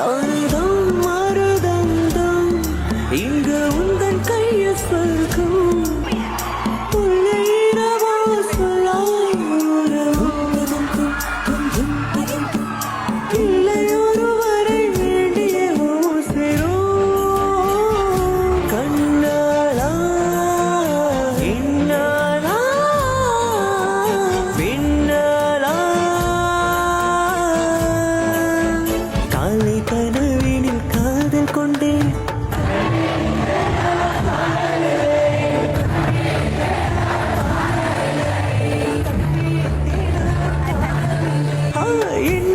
சொந்தம் மருதந்தம் இங்கு உந்தன் கையில் சொர்க்கம். கனவினில் காதல் கொண்டேன். என்